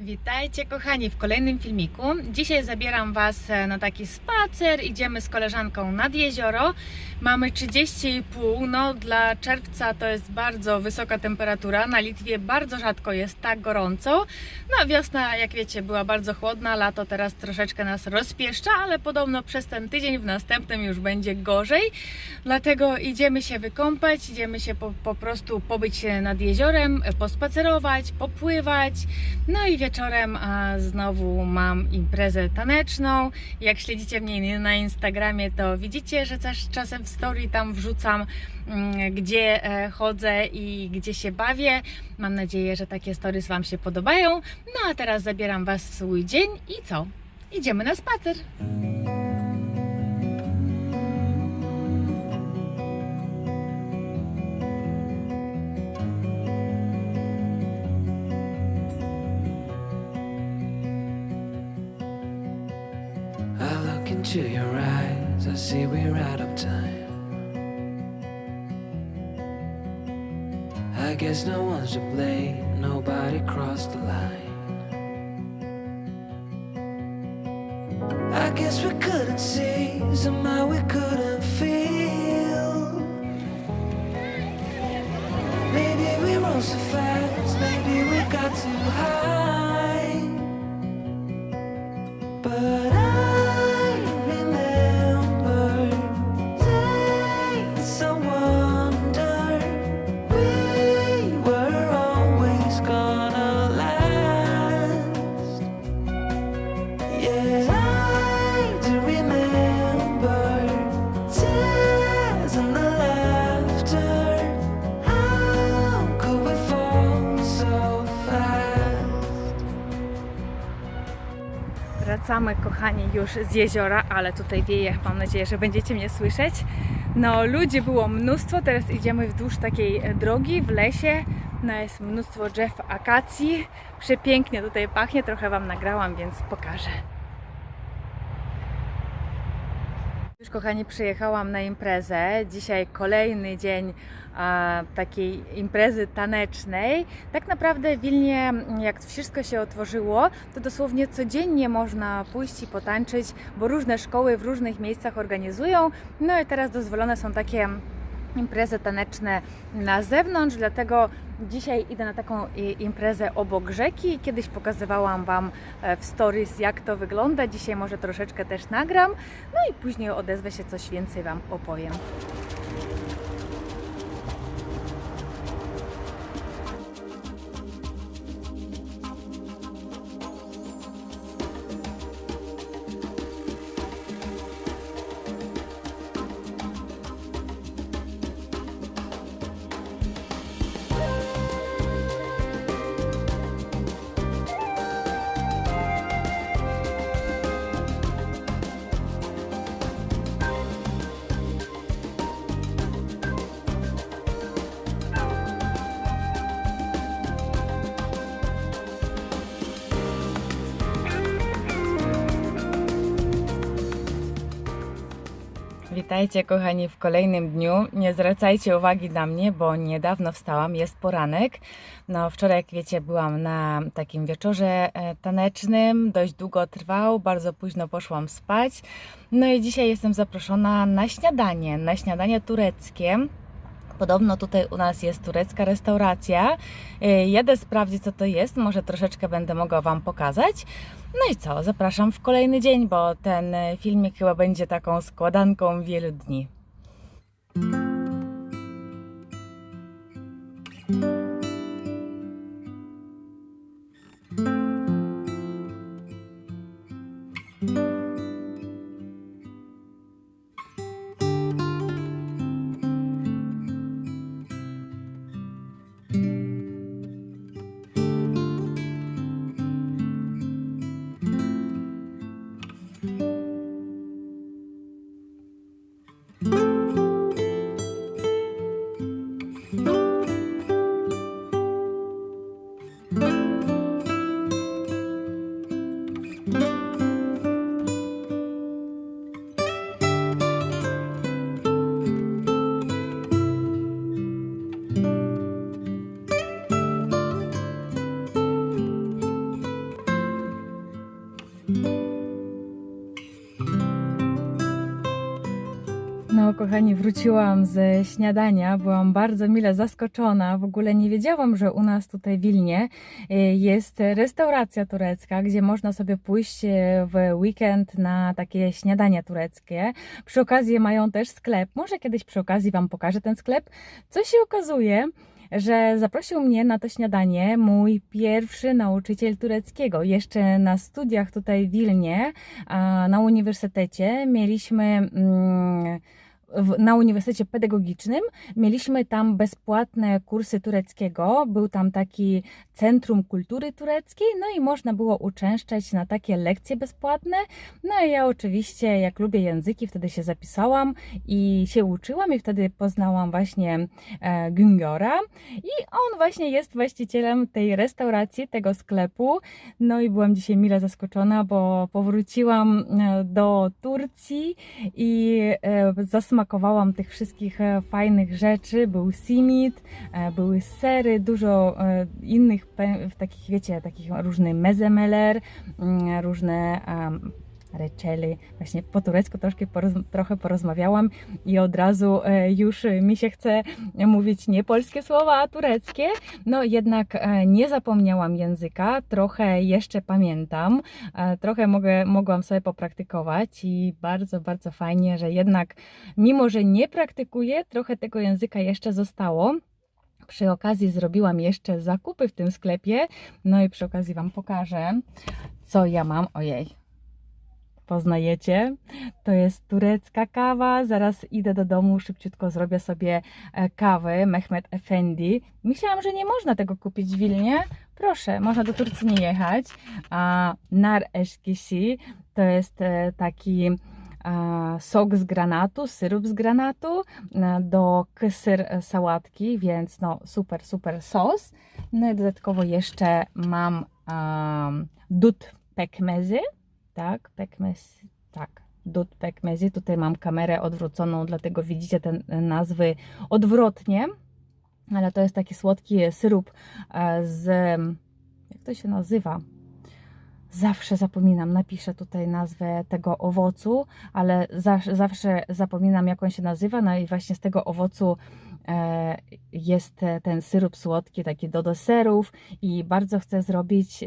Witajcie kochani w kolejnym filmiku. Dzisiaj zabieram Was e, na taki spacer. Idziemy z koleżanką nad jezioro. Mamy 30,5. No dla czerwca to jest bardzo wysoka temperatura. Na Litwie bardzo rzadko jest tak gorąco. No wiosna, jak wiecie, była bardzo chłodna. Lato teraz troszeczkę nas rozpieszcza, ale podobno przez ten tydzień w następnym już będzie gorzej. Dlatego idziemy się wykąpać, idziemy się po, po prostu pobyć się nad jeziorem, e, pospacerować, popływać. No i wieczorem a znowu mam imprezę taneczną. Jak śledzicie mnie na Instagramie, to widzicie, że też czasem w story tam wrzucam, mm, gdzie e, chodzę i gdzie się bawię. Mam nadzieję, że takie stories Wam się podobają. No a teraz zabieram Was w swój dzień i co? Idziemy na spacer. See we're out of time. I guess no one's to blame, nobody crossed the line. I guess we couldn't see, somehow we couldn't kochani, już z jeziora, ale tutaj wieje. Mam nadzieję, że będziecie mnie słyszeć. No, ludzi było mnóstwo. Teraz idziemy wzdłuż takiej e, drogi w lesie. No, jest mnóstwo drzew akacji. Przepięknie tutaj pachnie. Trochę Wam nagrałam, więc pokażę. Już kochani, przyjechałam na imprezę. Dzisiaj kolejny dzień a, takiej imprezy tanecznej. Tak naprawdę w Wilnie, jak wszystko się otworzyło, to dosłownie codziennie można pójść i potańczyć, bo różne szkoły w różnych miejscach organizują. No i teraz dozwolone są takie imprezy taneczne na zewnątrz, dlatego dzisiaj idę na taką imprezę obok rzeki. Kiedyś pokazywałam Wam e, w stories, jak to wygląda. Dzisiaj może troszeczkę też nagram, no i później odezwę się, coś więcej Wam opowiem. Witajcie kochani w kolejnym dniu. Nie zwracajcie uwagi na mnie, bo niedawno wstałam, jest poranek. No wczoraj jak wiecie byłam na takim wieczorze e, tanecznym, dość długo trwał, bardzo późno poszłam spać. No i dzisiaj jestem zaproszona na śniadanie, na śniadanie tureckie. Podobno tutaj u nas jest turecka restauracja. E, jadę sprawdzić, co to jest. Może troszeczkę będę mogła Wam pokazać. No i co? Zapraszam w kolejny dzień, bo ten e, filmik chyba będzie taką składanką wielu dni. kochani, wróciłam ze śniadania. Byłam bardzo mile zaskoczona. W ogóle nie wiedziałam, że u nas tutaj w Wilnie e, jest restauracja turecka, gdzie można sobie pójść e, w weekend na takie śniadania tureckie. Przy okazji mają też sklep. Może kiedyś przy okazji Wam pokażę ten sklep. Co się okazuje, że zaprosił mnie na to śniadanie mój pierwszy nauczyciel tureckiego. Jeszcze na studiach tutaj w Wilnie, na uniwersytecie mieliśmy. Mm, na Uniwersytecie Pedagogicznym mieliśmy tam bezpłatne kursy tureckiego. Był tam taki Centrum Kultury Tureckiej, no i można było uczęszczać na takie lekcje bezpłatne. No i ja oczywiście, jak lubię języki, wtedy się zapisałam i się uczyłam i wtedy poznałam właśnie e, i on właśnie jest właścicielem tej restauracji, tego sklepu. No i byłam dzisiaj mile zaskoczona, bo powróciłam e, do Turcji i e, zasmakowałam tych wszystkich e, fajnych rzeczy. Był simit, e, były sery, dużo e, innych takich, wiecie, takich różnych mezemeler, mm, różne reczeli. Właśnie po turecku troszkę poroz- trochę porozmawiałam i od razu e, już mi się chce mówić nie polskie słowa, a tureckie. No jednak e, nie zapomniałam języka, trochę jeszcze pamiętam, e, trochę mogę, mogłam sobie popraktykować i bardzo, bardzo fajnie, że jednak mimo, że nie praktykuję, trochę tego języka jeszcze zostało. Przy okazji zrobiłam jeszcze zakupy w tym sklepie, no i przy okazji Wam pokażę, co ja mam. Ojej, poznajecie? To jest turecka kawa. Zaraz idę do domu, szybciutko zrobię sobie e, kawę Mehmet Efendi. Myślałam, że nie można tego kupić w Wilnie. Proszę, można do Turcji nie jechać. A nar eşkisi to jest e, taki e, sok z granatu, syrop z granatu do kysyr sałatki, więc no super, super sos. No i dodatkowo jeszcze mam um, dut pekmezy, tak, pekmez, tak, dut pekmezi. Tutaj mam kamerę odwróconą, dlatego widzicie te nazwy odwrotnie, ale to jest taki słodki syrop e, z, jak to się nazywa? Zawsze zapominam, napiszę tutaj nazwę tego owocu, ale zawsze, zapominam, jak on się nazywa. No i właśnie z tego owocu e, jest ten syrop słodki, taki do deserów i bardzo chcę zrobić e,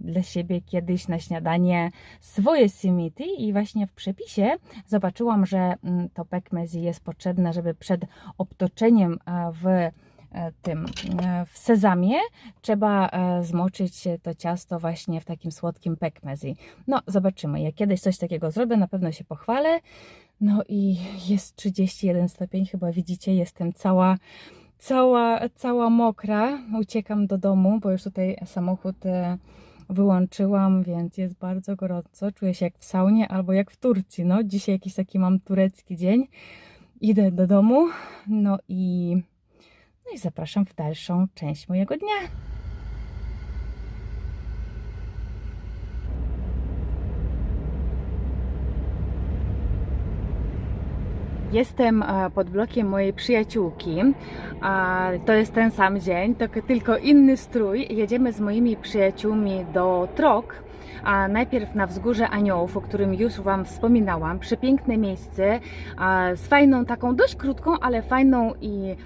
dla siebie kiedyś na śniadanie swoje simity i właśnie w przepisie zobaczyłam, że mm, to pekmezi jest potrzebne, żeby przed obtoczeniem e, w e, tym e, w sezamie trzeba e, zmoczyć to ciasto właśnie w takim słodkim pekmezi. No, zobaczymy. Jak kiedyś coś takiego zrobię, na pewno się pochwalę. No i jest 31 stopień, chyba widzicie, jestem cała, cała, cała mokra. Uciekam do domu, bo już tutaj samochód e, wyłączyłam, więc jest bardzo gorąco. Czuję się jak w saunie albo jak w Turcji. No, dzisiaj jakiś taki mam turecki dzień. Idę do domu, no i, no i zapraszam w dalszą część mojego dnia. Jestem e, pod blokiem mojej przyjaciółki. To jest ten sam dzień, tylko- inny strój. Jedziemy z moimi przyjaciółmi do Trok. A najpierw na wzgórze Aniołów, o którym już Wam wspominałam. Przepiękne miejsce z fajną, taką dość krótką, ale fajną i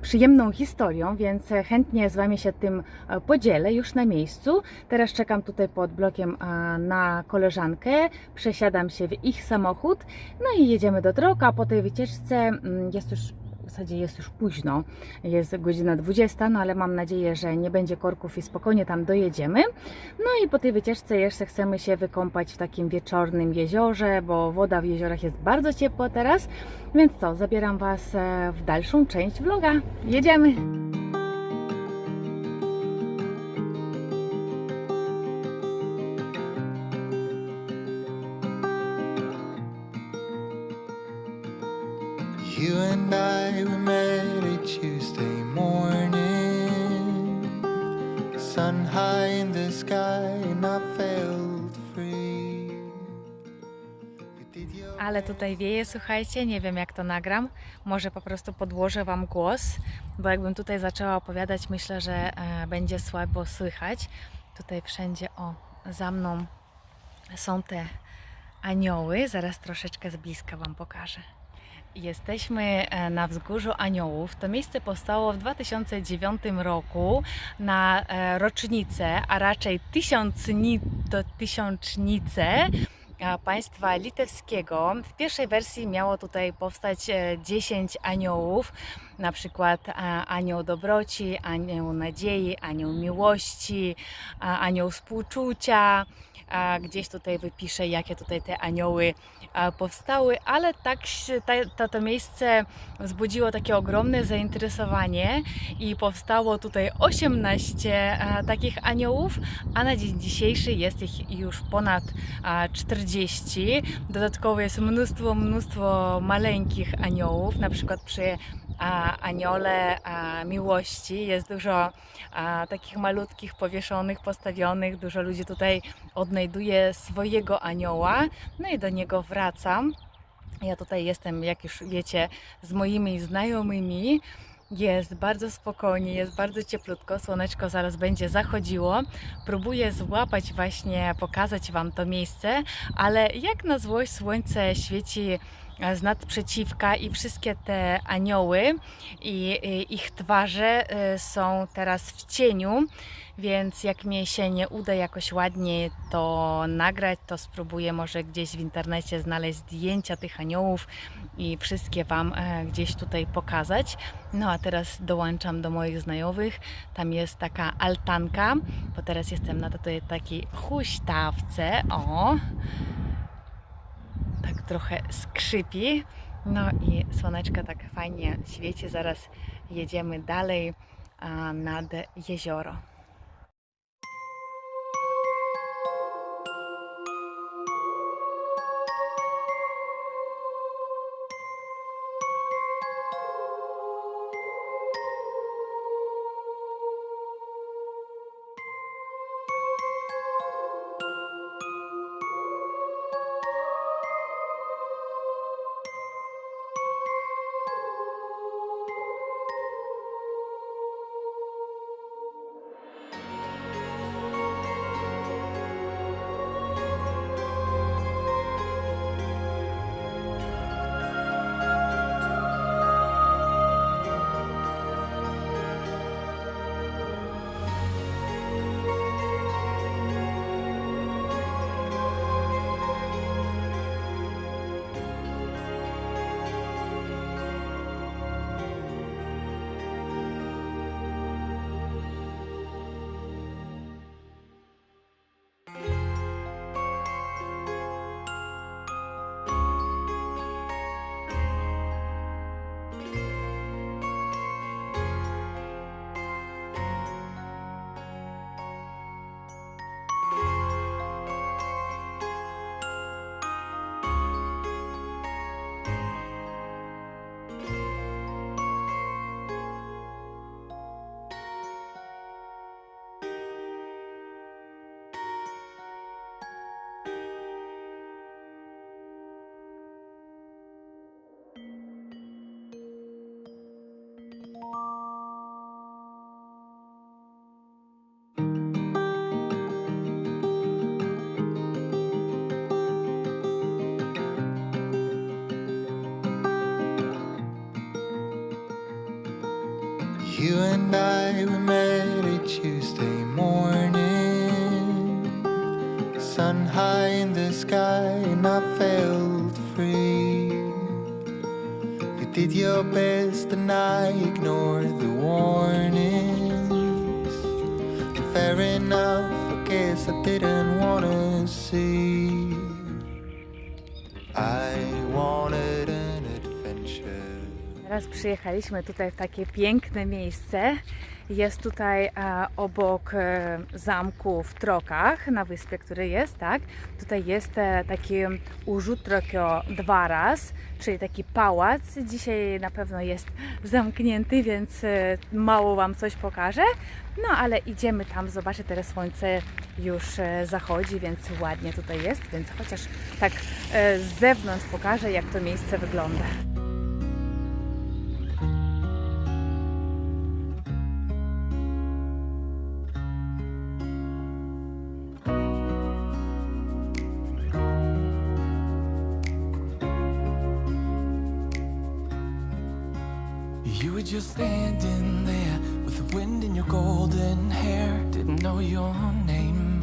przyjemną historią, więc chętnie z Wami się tym e, podzielę już na miejscu. Teraz czekam tutaj pod blokiem a, na koleżankę, przesiadam się w ich samochód, no i jedziemy do droga. Po tej wycieczce mm, jest już w zasadzie jest już późno, jest godzina 20, no ale mam nadzieję, że nie będzie korków i spokojnie tam dojedziemy. No i po tej wycieczce jeszcze chcemy się wykąpać w takim wieczornym jeziorze, bo woda w jeziorach jest bardzo ciepła teraz. Więc co, zabieram Was e, w dalszą część vloga. Jedziemy! Sun high in the sky, and I felt free. Ale tutaj wieje, słuchajcie, nie wiem jak to nagram. Może po prostu podłożę Wam głos, bo jakbym tutaj zaczęła opowiadać, myślę, że e, będzie słabo słychać. Tutaj wszędzie, o, za mną są te anioły. Zaraz troszeczkę z bliska Wam pokażę. Jesteśmy e, na Wzgórzu Aniołów. To miejsce powstało w 2009 roku na e, rocznicę, a raczej tysiącni, to tysiącznicę e, państwa litewskiego. W pierwszej wersji miało tutaj powstać e, 10 aniołów, na przykład anioł dobroci, anioł nadziei, anioł miłości, anioł współczucia. Gdzieś tutaj wypiszę, jakie tutaj te anioły powstały, ale tak to, to miejsce wzbudziło takie ogromne zainteresowanie i powstało tutaj 18 a, takich aniołów, a na dzień dzisiejszy jest ich już ponad a, 40. Dodatkowo jest mnóstwo, mnóstwo maleńkich aniołów, na przykład przy aniole miłości jest dużo takich malutkich, powieszonych, postawionych. Dużo ludzi tutaj odnajduje swojego anioła, no i do niego wracam. Ja tutaj jestem, jak już wiecie, z moimi znajomymi. Jest bardzo spokojnie, jest bardzo cieplutko, słoneczko zaraz będzie zachodziło. Próbuję złapać właśnie, pokazać Wam to miejsce, ale jak na złość słońce świeci z nadprzeciwka i wszystkie te anioły i, ich twarze e, są teraz w cieniu, więc jak mi się nie uda jakoś ładnie to nagrać, to spróbuję może gdzieś w internecie znaleźć zdjęcia tych aniołów i wszystkie Wam e, gdzieś tutaj pokazać. No a teraz dołączam do moich znajomych. Tam jest taka altanka, bo teraz jestem na takiej huśtawce. O! Tak trochę skrzypi. No i słoneczko tak fajnie świeci. Zaraz jedziemy dalej nad jezioro. Didn't wanna see. I wanted an adventure. Teraz przyjechaliśmy tutaj w takie piękne miejsce. Jest tutaj e, obok e, zamku w Trokach, na wyspie, który jest, tak? Tutaj jest e, taki Użutrokio Dwaras, czyli taki pałac. Dzisiaj na pewno jest zamknięty, więc mało Wam coś pokażę. No ale idziemy tam, zobaczę, teraz słońce już zachodzi, więc ładnie tutaj jest, więc chociaż tak z zewnątrz pokażę, jak to miejsce wygląda. Were just standing there with the wind in your golden hair. Didn't know your name,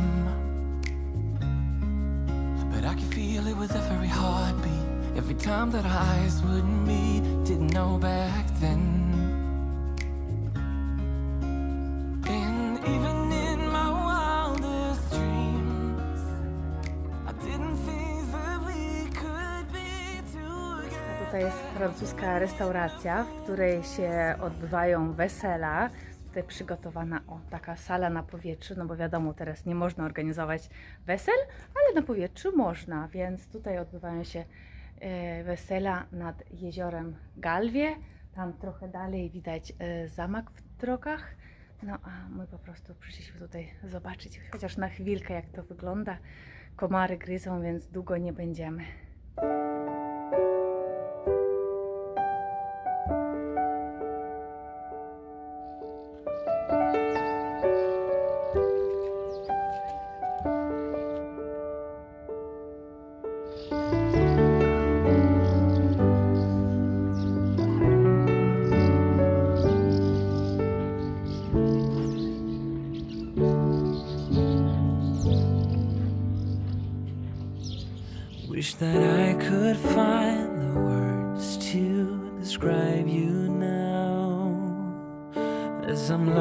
but I could feel it with every heartbeat. Every time that our eyes would meet, didn't know back then. Francuska restauracja, w której się odbywają wesela. Tutaj przygotowana o taka sala na powietrzu, no bo wiadomo, teraz nie można organizować wesel, ale na powietrzu można, więc tutaj odbywają się e, wesela nad jeziorem Galwie. Tam trochę dalej widać e, zamek w drogach. No a my po prostu przyszliśmy tutaj zobaczyć, chociaż na chwilkę jak to wygląda. Komary gryzą, więc długo nie będziemy. Wish that I could find the words to describe you now. As I'm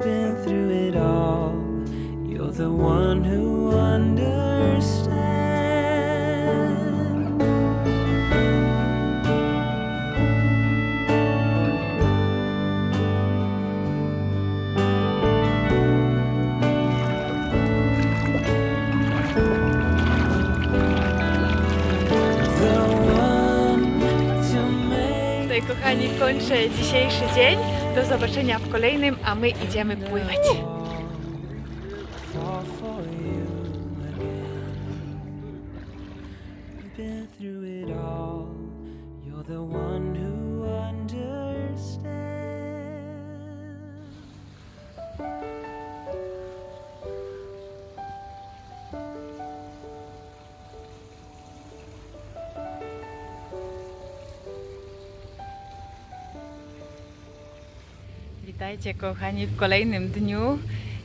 been through it all. You're the one who understands. Kochani, kończę dzisiejszy dzień. Do zobaczenia w kolejnym, a my idziemy pływać. Witajcie kochani w kolejnym dniu.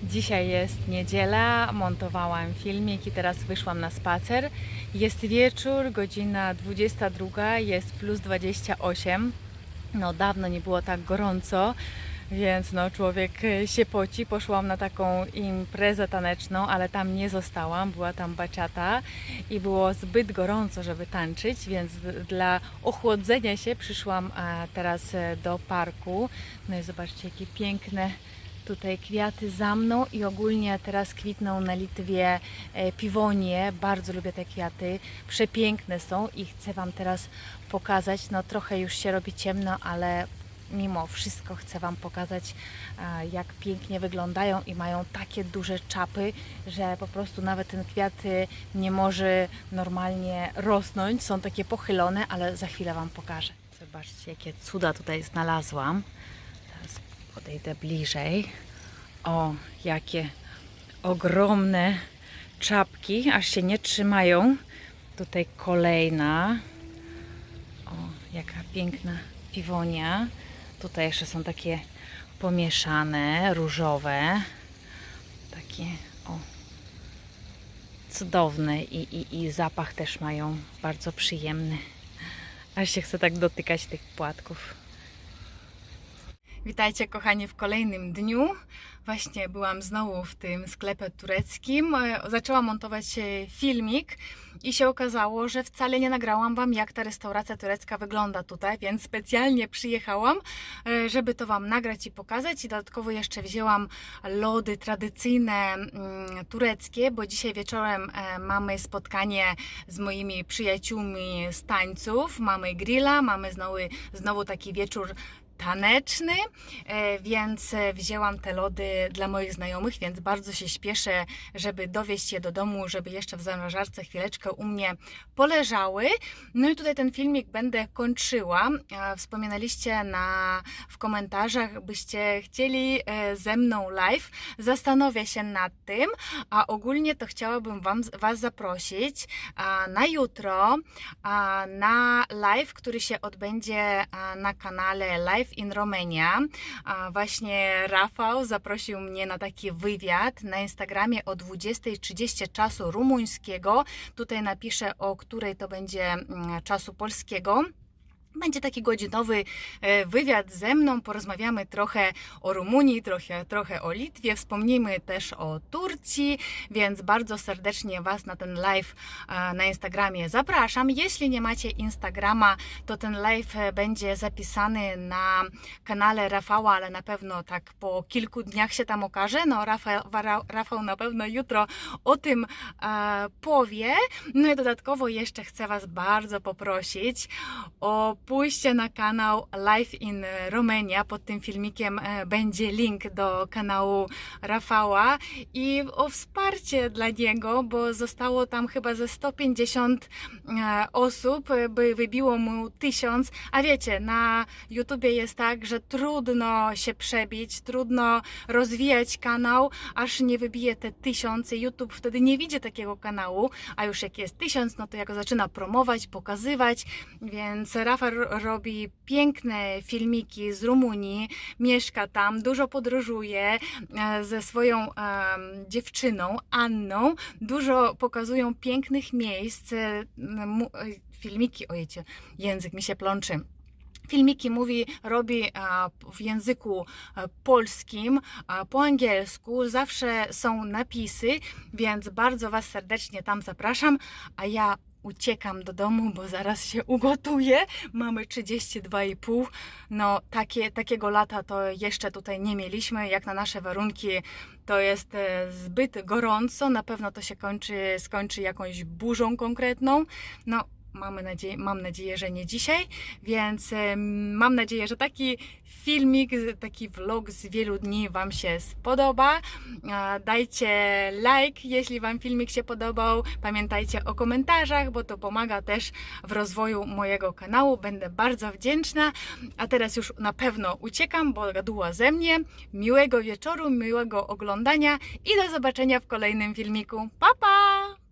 Dzisiaj jest niedziela, montowałam filmik i teraz wyszłam na spacer. Jest wieczór, godzina 22, jest plus 28. No dawno nie było tak gorąco, więc no człowiek e, się poci. Poszłam na taką imprezę taneczną, ale tam nie zostałam, była tam baciata i było zbyt gorąco, żeby tańczyć, więc dla ochłodzenia się przyszłam teraz e, do parku. No i zobaczcie, jakie piękne tutaj kwiaty za mną i ogólnie teraz kwitną na Litwie e, piwonie. Bardzo lubię te kwiaty. Przepiękne są i chcę Wam teraz pokazać. No trochę już się robi ciemno, ale mimo wszystko chcę Wam pokazać, e, jak pięknie wyglądają i mają takie duże czapy, że po prostu nawet ten kwiat e, nie może normalnie rosnąć. Są takie pochylone, ale za chwilę Wam pokażę. Zobaczcie, jakie cuda tutaj znalazłam. Teraz podejdę bliżej. O, jakie ogromne czapki, aż się nie trzymają. Tutaj kolejna. O, jaka piękna piwonia. Tutaj jeszcze są takie pomieszane, różowe. Takie, o, cudowne i, i, i zapach też mają bardzo przyjemny. Aż się chce tak dotykać tych płatków. Witajcie kochani w kolejnym dniu. Właśnie byłam znowu w tym sklepie tureckim. E, Zaczęłam montować e, filmik i się okazało, że wcale nie nagrałam Wam, jak ta restauracja turecka wygląda tutaj, więc specjalnie przyjechałam, e, żeby to Wam nagrać i pokazać. I dodatkowo jeszcze wzięłam lody tradycyjne mm, tureckie, bo dzisiaj wieczorem mamy spotkanie z moimi przyjaciółmi z tańców. Mamy grilla, mamy znowu, znowu taki wieczór taneczny, e, więc e, wzięłam te lody dla moich znajomych, więc bardzo się śpieszę, żeby dowieść je do domu, żeby jeszcze w zamrażarce chwileczkę u mnie poleżały. No i tutaj ten filmik będę kończyła. E, Wspominaliście na, w komentarzach, byście chcieli ze mną live. Zastanowię się nad tym, a ogólnie to chciałabym wam, Was zaprosić na jutro na live, który się odbędzie na kanale Live in Romania. Właśnie Rafał zaprosił mnie na taki wywiad na Instagramie o 20.30 czasu rumuńskiego. Tutaj napiszę, o której to będzie mm, czasu polskiego. Będzie taki godzinowy e, wywiad ze mną. Porozmawiamy trochę o Rumunii, trochę, trochę o Litwie, wspomnimy też o Turcji, więc bardzo serdecznie Was na ten live e, na Instagramie zapraszam. Jeśli nie macie Instagrama, to ten live e, będzie zapisany na kanale Rafała, ale na pewno tak po kilku dniach się tam okaże. No, Rafał, Ra- Rafał na pewno jutro o tym powie. No i dodatkowo jeszcze chcę Was bardzo poprosić o pójście na kanał Live in Romania. Pod tym filmikiem e, będzie link do kanału Rafała i o wsparcie dla niego, bo zostało tam chyba ze 150 e, osób, e, by wybiło mu 1000. A wiecie, na YouTubie jest tak, że trudno się przebić, trudno rozwijać kanał, aż nie wybije te tysiące. YouTube wtedy nie widzi takiego kanału, a już jak jest tysiąc, no to ja go zaczyna promować, pokazywać, więc Rafa ro- robi piękne filmiki z Rumunii, mieszka tam, dużo podróżuje e, ze swoją dziewczyną Anną, dużo pokazują pięknych miejsc, e, e, filmiki, ojecie, język mi się plączy. Filmiki mówi, robi w języku polskim, po angielsku, zawsze są napisy, więc bardzo Was serdecznie tam zapraszam, a ja uciekam do domu, bo zaraz się ugotuję. Mamy 32,5. No, takie, takiego lata to jeszcze tutaj nie mieliśmy. Jak na nasze warunki, to jest e, zbyt gorąco. Na pewno to się kończy, skończy jakąś burzą konkretną. No, mamy nadzieję, mam nadzieję, że nie dzisiaj, więc em, mam nadzieję, że taki filmik, taki vlog z wielu dni Wam się spodoba. Dajcie like, jeśli Wam filmik się podobał. Pamiętajcie o komentarzach, bo to pomaga też w rozwoju mojego kanału. Będę bardzo wdzięczna. A teraz już na pewno uciekam, bo gaduła ze mnie. Miłego wieczoru, miłego oglądania i do zobaczenia w kolejnym filmiku. Pa, pa!